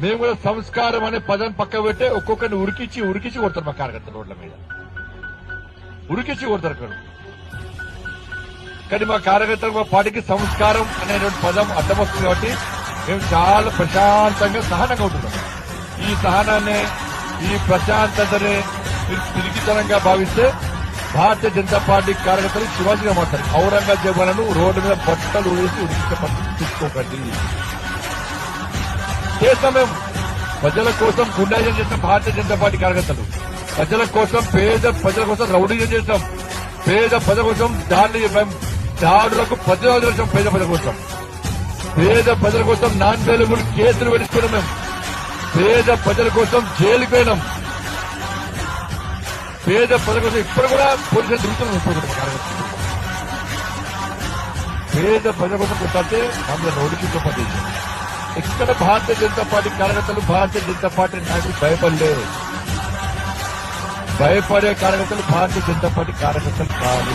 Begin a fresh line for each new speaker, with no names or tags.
మేము కూడా సంస్కారం అనే పదం పక్క పెట్టి ఒక్కొక్కరిని ఉరికిచ్చి ఉరికిచ్చి కొడతారు మా కార్యకర్తలు రోడ్ల మీద. ఉరికిచ్చి కొడతారు అక్కడ. కానీ మా కార్యకర్తలు మా పార్టీకి సంస్కారం అనేటువంటి పదం అర్థం వస్తుంది కాబట్టి మేము చాలా ప్రశాంతంగా సహనంగా ఉంటున్నాం. ఈ సహనాన్ని ఈ ప్రశాంతతని మీరు తిరిగితనంగా భావిస్తే భారతీయ జనతా పార్టీ కార్యకర్తలు శివాజీగా మాట్లాడారు ఔరంగజేబులను రోడ్డు మీద బట్టలు వేసి ఉడికించే పద్ధతి తీసుకోకండి. చేస్తాం మేము. ప్రజల కోసం గుండాజం చేస్తాం భారతీయ జనతా పార్టీ కార్యకర్తలు. ప్రజల కోసం పేద ప్రజల కోసం రౌడీజం చేస్తాం. పేద ప్రజల కోసం దాడులు మేము దాడులకు ప్రజలు చేస్తాం పేద ప్రజల కోసం. పేద ప్రజల కోసం నాన్ వేలుగులు కేసులు పెట్టుకున్నాం మేము. పేద ప్రజల కోసం జైలుకి పోయినాం. పేద ప్రజల కోసం ఇప్పుడు కూడా పోలీసులు తిరుగుతున్నాం కార్యకర్తలు. పేద ప్రజల కోసం కొట్టాలంటే మమ్మల్ని రోడ్డుకి చూపలేదు ఇక్కడ భారతీయ జనతా పార్టీ కార్యకర్తలు భారతీయ జనతా పార్టీ నాయకులు భయపడలేరు. భయపడే కార్యకర్తలు భారతీయ జనతా పార్టీ కార్యకర్తలు కాదు